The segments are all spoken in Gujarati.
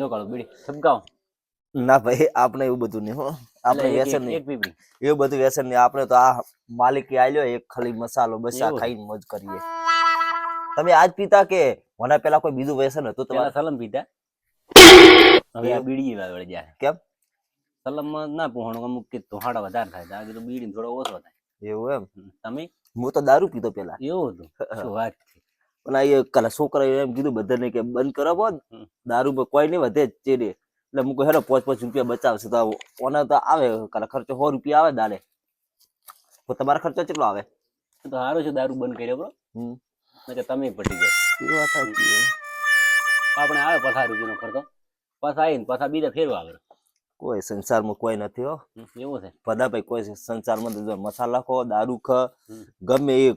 નો કાળો બીડી સબગાવ ના ભાઈ આપણે એવું બધું નહીં હો. આપણે વ્યસન નહીં. એવું બધું વ્યસન નહીં. આપણે તો આ માલિક આલ્યો એક ખાલી મસાલો બસ આ ખાઈને મોજ કરીએ. તમે આજ પીતા કે મને પેલા કોઈ બીજું વ્યસન હતું તમારે? સલમ પીતા હવે આ બીડી વાળે જાય. કેમ? સલમ ના પોહણું અમુક કે તોહાડા વધારે થાય. આ તો બીડી થોડો ઓછો થાય. એવું એમ? તમે? હું તો દારૂ પીતો પેલા. એવું હતું? શું વાત છે? આ એ કાલે છોકરાએ એમ કીધું બધાને કે બંધ કરો બો દારૂ કોઈ નહીં વધે જ ચેડે એટલે મૂકો હેલો પાંચ પાંચ રૂપિયા બચાવશે તો ઓને તો આવે કાલે ખર્ચો સો રૂપિયા આવે દાડે. તો તમારો ખર્ચો કેટલો આવે? તો સારું છે દારૂ બંધ કર્યો બરો હમ. કે તમે પટી સાચી આપણે આવે પચાસ રૂપિયાનો ખર્ચો. પાછા આવીને પાછા બીજા ફેરવા આવે કોઈ સંસારમાં કોઈ નથી હો. એવું છે. બધા ભાઈ કોઈ સંસારમાં તો મસાલા ખો દારૂ ખ ગમે એ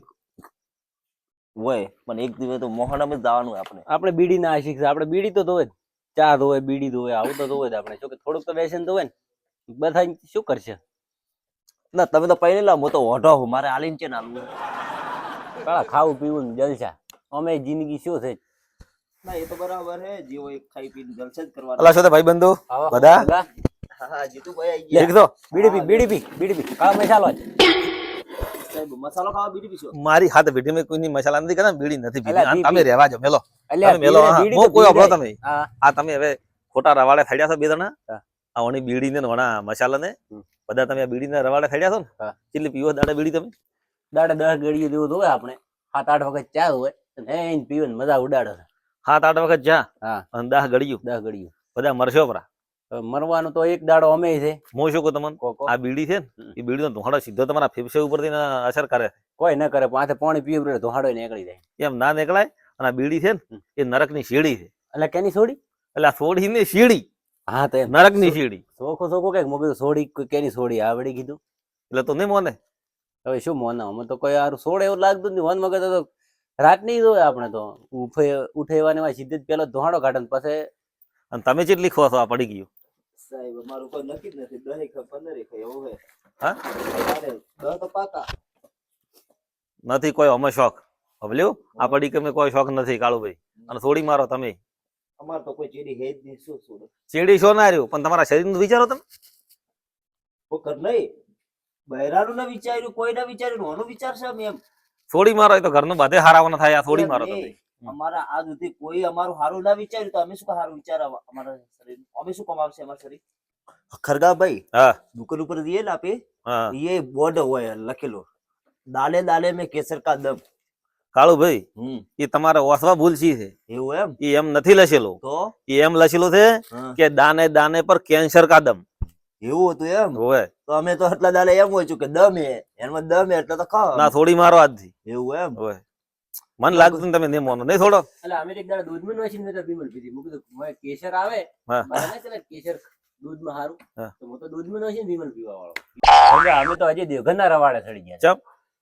હોય પણ એક દિવસ તો મોહણમ જ જવાનું આપણે આપણે બીડી ના આશિક આપણે બીડી તો ધોવે ચા ધોવે બીડી ધોવે આવું તો ધોવે આપણે જો કે થોડુંક તો બેસે ધોવે ને બધા શું કરશે ના તમે તો પહેલી લાવ હું તો ઓઢો હું મારે આલીન છે ને આલવું કાળા ખાવું પીવું ને જલસા અમે જિંદગી શું છે ના એ તો બરાબર હે જીવો એક ખાઈ પીને જલસા જ કરવાનો અલા સાથે ભાઈ બંધો બધા? હા જીતુભાઈ આવી ગયા બીડી પી બીડી પી બીડી પી કાળા મસાલો જ. સાહેબ મસાલો ખાવા બીડી પીશો. મારી હાથ ભીડી મે કોઈની મસાલા નથી કરતા બીડી નથી પીધી. તમે રહેવા જો મેલો. તમે મેલો હા. બીડી કોઈ અભરો તમે. આ તમે હવે ખોટા રવાડે થડ્યા છો બે જણા? આ ઓની બીડી ને ઓના મસાલા ને બધા તમે આ બીડી ને રવાડે થડ્યા છો ને. કેટલી પીવો દાડે બીડી તમે? દાડે દસ ગળીએ જેવું તો આપણે. સાત આઠ વખત ચા હોય પીવે ને મજા ઉડાડે સાત આઠ વખત ચા હા. અને દાહ ગળ્યું દસ ગળીઓ. બધા મરશો પરા. મરવાનું તો એક દાડો અમે છે. હું શું કહું તમને? આ બીડી છે ને. એ બીડીનો ધોંડો સીધો તમારા ફેફસે ઉપરથી ને અસર કરે. કોઈ ન કરે માથે પાણી પીવું પડે ધોહાડો નીકળી જાય. એમ ના નીકળાય અને આ બીડી છે ને એ એ નરકની સીડી છે. એટલે કેની સોડી? એટલે આ સોડી ને સીડી હા તો નરકની સીડી સોખો સોખો કંઈક. મોકલું સોડી કેની સોડી આવડી કીધું? એટલે તો નહીં મોને. હવે શું મોના? અમે તો કોઈ આરું સોડે એવું લાગતું નહીં. વન મગજ તો રાત નહીં જોયે આપણે તો. ઉઠે ઉઠેવાની વાત સીધી જ પેલો ધોહાડો કાઢે ને પછી અને તમે જેટલી ખો છો? આ પડી ગયું. સાહેબ અમારું કોઈ નક્કી જ નથી. દહી ખા પંદરે ખા એવું હે હા? અરે દહ તો પાકા. નથી કોઈ અમે શોખ. ભલ્યું આ પડી કે કોઈ શોખ નથી કાળુભાઈ. અને થોડી મારો તમે. અમાર તો કોઈ ચીડી હે જ નહીં શું શું ચેડી શો ના રહ્યું? પણ તમારા શરીરનું વિચારો તમે. કર નહીં. બહેરાનું ના વિચાર્યું કોઈ ના વિચાર્યું ઓનું વિચારશે અમે એમ. થોડી મારો એ તો ઘરનું બધે હારાવાના થાય આ થોડી મારો તમે. અમારા આજ સુધી કોઈ અમારું સારું ના વિચાર્યું તો અમે શું સારું વિચાર અમારા શરીર અમે શું કમાવશે અમારા શરીર? ખરગાભાઈ હા. દુકાન ઉપર જઈએ ને આપે? એ બોર્ડ હોય લખેલો. દાલે દાલે મેં કેસર કા દમ. કાળુભાઈ હમ. એ તમારે ઓસવા ભૂલ છે એવું એમ? એ એમ નથી લખેલો. તો? એ એમ લખેલું છે કે દાને દાને પર કેન્સર કા દમ. એવું હતું એમ? હોય તો અમે તો એટલા દાલે એમ હોય છું કે દમ. એ એમાં દમ એટલે તો ખાવ ના થોડી મારો આજથી એવું એમ? હોય મને લાગતું તમે નહીં મોનો નહીં થોડો. એટલે અમે એક દાડા દૂધમાં નોશીને મેં તો બીમલ પીધી. મેં કીધું કેસર આવે. મને ના કેસર દૂધમાં હારું. તો હું તો દૂધમાં નોશીને બીમલ પીવા વાળો એટલે અમે તો હજી દેવઘરના રવાડે ચડી ગયા ચમ?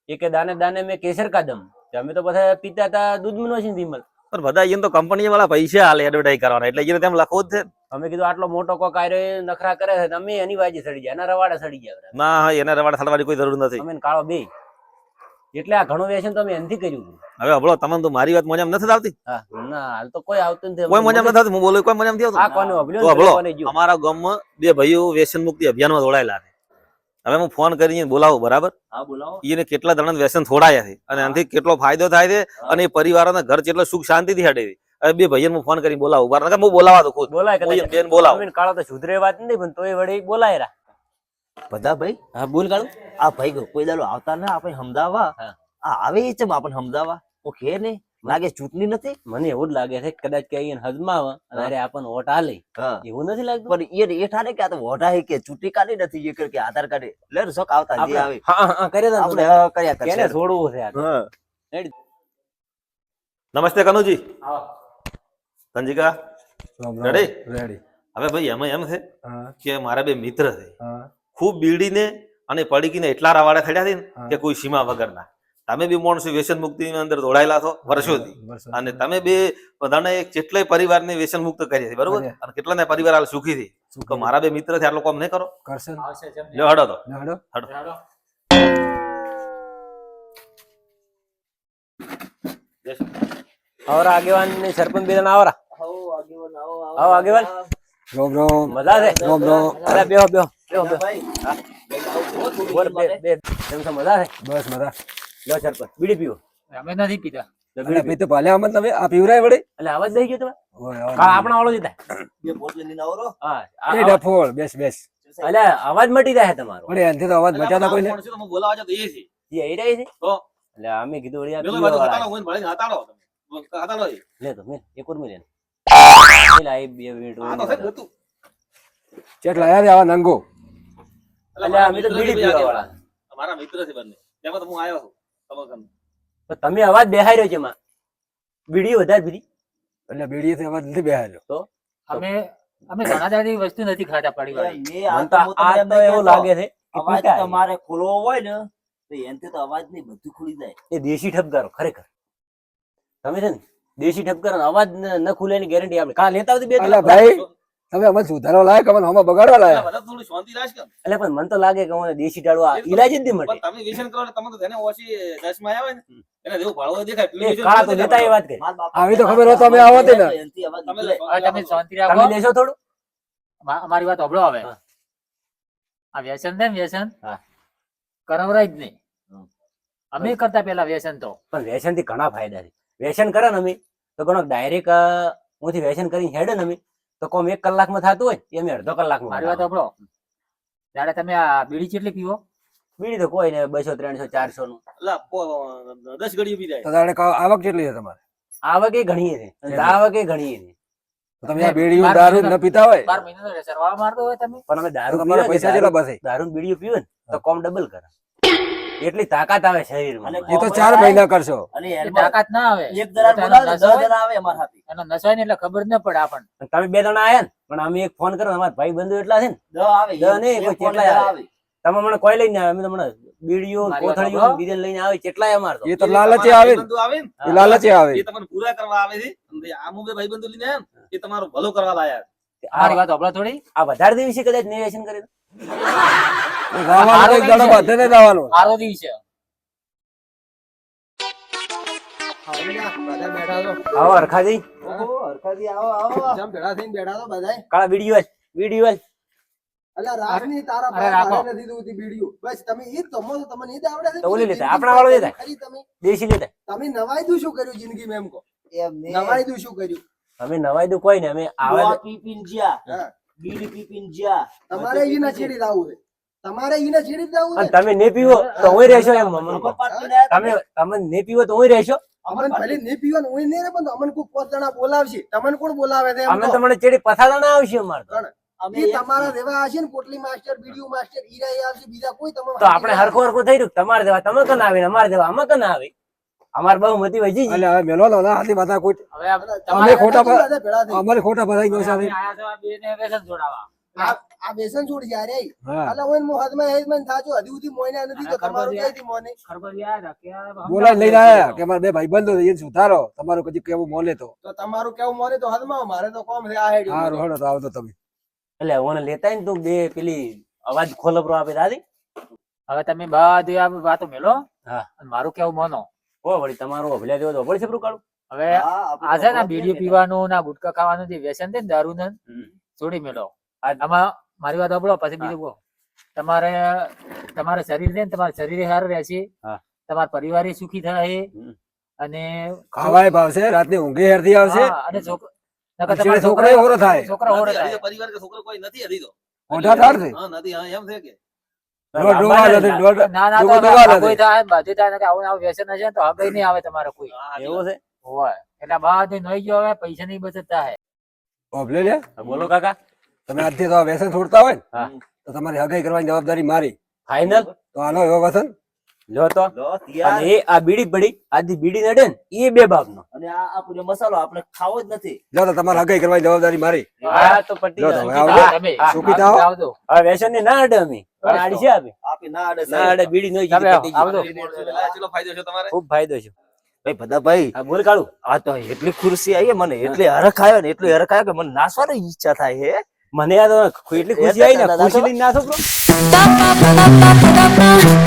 એ કે દાને દાને મેં કેસર કાદમ અમે તો બધા પીતા હતા દૂધમાં નોશીને બીમલ પણ બધા એને તો કંપની વાળા પૈસા હાલે એડવર્ટાઈઝ કરવાના. એટલે એને તેમ લખવું જ છે. અમે કીધું આટલો મોટો કોક આયરો નખરા કરે છે. અમે એની વાજી ચડી ગયા. એના રવાડે ચડી ગયા ના એના રવાડે થડવાની કોઈ જરૂર નથી. અમે કાળો બે એટલે આ ઘણું વ્યસન તો અમે એનથી કર્યું. હવે હબળો તમને તો મારી વાત મજામાં નથી આવતી? ના હાલ તો કોઈ આવતું નથી. કોઈ મજામાં નથી આવતું? હું બોલું કોઈ મજામાં નથી આ કોને હબળો કોને જ્યું. અમારા ગામમાં બે ભાઈઓ વ્યસન મુક્તિ અભિયાનમાં જોડાયેલા છે. હવે હું ફોન કરીને બોલાવું બરાબર? હા બોલાવો. એને કેટલા જણા વ્યસન થોડાયા છે? અને આનાથી કેટલો ફાયદો થાય છે? અને એ પરિવારોના ઘર કેટલો સુખ શાંતિથી હેડે છે. હવે બે ભાઈઓને હું ફોન કરીને બોલાવું બરાબર? હું બોલાવા તો ખુદ. બોલાય બેન બોલાવો. કાળો તો સુધરે વાત નથી પણ તોય વળી બોલાય બધા ભાઈ? હા બોલ કાળું. આ ભાઈ કોઈ દાડો આવતા ના આપણે સમજાવવા. આ આવે છે આપણને સમજાવવા? ઓ કે ને લાગે ચૂંટણી નથી? મને એવું જ લાગે છે કદાચ કે અહીંયા હજમાવા અને અરે આપણને વોટ હાલે એવું નથી લાગતું? પણ એ એ ઠારે કે આ તો વોટ હે કે ચૂંટણી કાઢી નથી એ કે કે આધાર કાર્ડ લે શોખ આવતા જે આવે. હા હા, હા કરે આપણે હા, કર્યા કેને છોડવું છે આ હા. નમસ્તે કનુજી. હા. સંજીકા. રેડી રેડી હવે ભાઈ એમાં એમ છે કે મારા બે મિત્ર છે. હા. ખૂબ બીડીને અને પડીકીને એટલા રવાડે થયા છે ને કે કોઈ સીમા વગરના. તમે બી માણસો વ્યસન મુક્તિ અંદર દોડાયેલા છો વર્ષોથી. અને તમે બે બધાને એક કેટલાય પરિવારને વ્યસન મુક્ત કરી છે બરોબર? અને કેટલાને પરિવાર હાલ સુખી થી તો મારા બે મિત્ર છે આટલો કામ નહીં કરો? કરશે લ્યો હડો તો. ને હડો. આવરા આગેવાન ને સરપંચ બે જણા આવરા. આવો આગેવાન આવો આવો આવો આગેવાન. રોમ રોમ. મજા છે રોમ રોમ બેહો બેહો. બેહો બેહો ભાઈ બોલ બે બે. કેમ છો મજા છે? બસ મજા. લો સરપંચ. બીડી પીવો. અમે નથી પીતા. બીડી ભાઈ ભલે આમ તમે. આ પીવરાય વડે એટલે અવાજ દઈ ગયો તમે? આપણા વાળો જીતા બે બોટલ લઈને આવો હા. એ ડફોળ બેસ બેસ. એટલે અવાજ મટી જાય તમારો. એનાથી તો અવાજ મચાતા કોઈ ને કોણ હું બોલાવા જતો એ છે. એ રહી છે? તો? એટલે અમે કીધું વળી પેલો પીવા હતાડો હોય ને હતાડો તમે. હતાડો લે તો મેલ એક મેલ બે મિનિટ આ તો ચેટલા આયા રે આવા નંગો. એટલે અમે તો બીડી પીવા વાળા મારા મિત્ર છે બંને. તેમાં તો હું આવ્યો છું તમારા તમે અવાજ બેહાઈ રહ્યો છે બીડી વધારે પીધી એટલે બીડીથી અવાજ નથી બેહાર્યો અમે અમે ઘણા દાડી વસ્તુ નથી ખાતા પડી વાળી મને તો આ તો એમ એવું લાગે છે અવાજ તમારે ખોલવો હોય ને તો એનાથી તો અવાજ નહીં બધું ખુલી જાય. એ દેશી ઠપકારો ખરેખર. તમે છે ને દેશી ઠપકારો અવાજ ન ન ખુલે એની ગેરંટી આપણે. કાલ લેતા આવતી બે ભાઈ તમે અમે સુધારો લાયક અમે હમણાં બગાડવા લાયક. થોડી શાંતિ રાખ કે. એટલે પણ મને તો લાગે કે મને દેશી ટાળું આ ઈલાજ જ નહીં મળે. પણ તમે વ્યસન કરો તમે તો તેને ઓછી દસમાં હોય ને એને જેવું ભાળવો દેખાય પેલું કાળા તો દેતા એ વાત કરી. આવી તો ખબર હોત અમે આવત ને. તમે. તમે શાંતિ તમે રાખો. લેશો થોડું? અમારી વાત હોભળો આવે આ વ્યસન છે ને વ્યસન? હા. કરાવરાય જ નહીં. અમે કરતા પેલા વ્યસન તો. પણ વ્યસનથી ઘણા ફાયદા છે. વ્યસન કરે ને અમે. તો ઘણો ડાયરેક્ટ હું થી વ્યસન કરી હેડે ને અમે. તો કોમ એક કલાકમાં થતું હોય? એમ અડધો કલાકમાં મારી વાત. હોભળો ત્યારે તમે આ બીડી કેટલી પીવો? બીડી તો કોઈ ને બસો ત્રણસો ચારસો નું દસ ઘડી પી જાય તો તારે આવક કેટલી છે તમારે? આવક એ ઘણી છે. આવક એ ઘણી છે. તમે આ બીડીયું દારૂ ન પીતા હોય? બાર મહિના તો સરવાળો મારતો હોય તમે. પણ અમે દારૂ તમારા પૈસા કેટલા દારૂ બસે? દારૂ ને બીડીઓ પીવે ને તો કોમ ડબલ કરે. એટલી તાકાત આવે શરીરમાં. એ તો ચાર મહિના કરશો. અને તાકાત ના આવે. એક જણા આવે અમારા હાથે. એનો ને એટલે ખબર ન પડે આપણને. તમે બે જણા આયા ને પણ અમે એક ફોન કરો અમારા ભાઈ બંધુ એટલા છે ને. દસ આવે દસ નહીં, કોઈ ફોન આવે. તમે મને કોઈ લઈને આવે અમે તમને બીડીઓ કોથળીઓ. બીજે લઈને આવે કેટલાય અમાર એ તો લાલચે આવે એ લાલચે આવે. એ તમને પૂરા કરવા આવે છે. આમ બે ભાઈ બંધુ લઈને એ તમારો ભલો કરવા લાયા આ વાત હોભળો થોડી. આ વધારે દિવસે કદાચ નિવેશન કરી. ગાવાનું એક દાડો બધે ને જવાનું આરો દિવસે આવો હરખાજી હરખાજી આવો આવો જેમ ભેળા થઈને બેઠા તો બધાય કાળા બીડીઓ બીડીઓ અલા રાખની તારા પાસે નથી દઉંતી બીડીયું. બસ તમે ઈ જ જમો તમને ઈ આવડે છે? તો ઓલી લેતા, આપણા વાળો લેતા. ખાલી તમે દેશી લેતા તમે નવાઈ દઉં શું કર્યું જિંદગીમાં એમ કહો એમ. નવાઈ દઉં શું કર્યું અમે નવાઈ દઉં કોઈ ને અમે આવે પી પીને જ્યા. હા. બીડી પી જ્યા. તમારે ઈ ના છેડી લાવવું તમારે ઈ ના છેડી જ અને તમે ને પીવો તો હું રહેશો એમ આયા તમે તમે ને પીવો તો હું રહેશો? અમને ભલે હોય નહીં રે પણ અમને કોઈ પાંચ જણા બોલાવશે. તમને કોણ બોલાવે છે અમે તમને છેડી પથાડા ના આવશે અમાર તો. અમે તમારા જેવા હશે ને પોટલી માસ્ટર બીડીયું માસ્ટર ઈરા આવશે બીજા કોઈ તમારે તો આપણે હરખું હરખું થઈ રહ્યું તમારે દેવા તમે કન આવે ને અમારે દેવા અમે કન આવે અમાર બહુમતી વજી એટલે હવે મેલો લો ના હાથી બધા કોઈ હવે અમે ખોટા પર- બધા ભેળા થઈ. અમારે ખોટા ભરાઈ ગયો સાથે આયા આ જોડાવા. આ આ છોડી રે. અલા મો હાથમાં હેજ મન થાજો નથી તો આ તમારું મોને? આયા કે મારા બે ભાઈ બંધો એ સુધારો. તમારું કદી કેવું મોલે તો. તો તમારું કેવું મોને તો હાથમાં મારે તો કોમ આ હા રોહડો તો આવતો તમે. એટલે ઓને લેતા ને તું બે પેલી અવાજ ખોલબરો આપે દાદી. હવે તમે બધી આ વાતો મેલો હા. અને મારું કેવું માનો? ઓ વળી તમારો અભલ્યા જેવો તો અભળ છેપરું કાઢું હવે આજે છે ને. બીડીઓ પીવાનું ના ગુટકા ખાવાનું જે વ્યસન છે ને દારૂ ને છોડી મેળો. આમાં મારી વાત સાંભળો પછી બીજું કહો તમારે તમારા શરીર છે ને તમારા શરીર સારું રહેશે હા. તમારા પરિવાર સુખી થાય. અને ખાવાય ભાવશે રાતે ઊંઘે હેરથી આવશે. અને છોકરા હોરો થાય. છોકરા હોરો થાય. પરિવાર કે છોકરો કોઈ નથી હજી તો મોઢા ઠારશે હા નથી હા એમ છે કે. તમારે કોઈ. હા, હાચી છે? હોય. એટલે બધું નહીં ગયો હવે પૈસા ની બચત થાય. ઓભલે લે બોલો કાકા. તમે આજથી તો આ છોડતા હોય હા. તો તમારી હગાઈ કરવાની જવાબદારી મારી. ફાઈનલ તો આનો એવો વસન લો તો. અને એ આ બીડી પડી આજી બીડી નડે ને એ બે બાપનો અને આ આ પૂરો મસાલો આપણે ખાવો જ નથી. લો તો તમારે હગાઈ કરવાની જવાબદારી મારી. હા. તો પટી લો. તમે. સુખી થાઓ. આવજો. હવે વ્યસન ને ના અડે અમે. પણ આડી છે આપે. આપે ના અડે ના અડે બીડી નો તમે આવજો. ચલો ફાયદો છે તમારે? ખૂબ ફાયદો છે. ભાઈ બધા ભાઈ બોલ કાળુ. આ તો એટલી ખુરશી આવી મને એટલી હરખ આવ્યો ને એટલી હરખ આવ્યો કે મને નાસવાની ઈચ્છા થાય હે. મને આ તો એટલી ખુશી આવી ને ખુશી લઈને bro.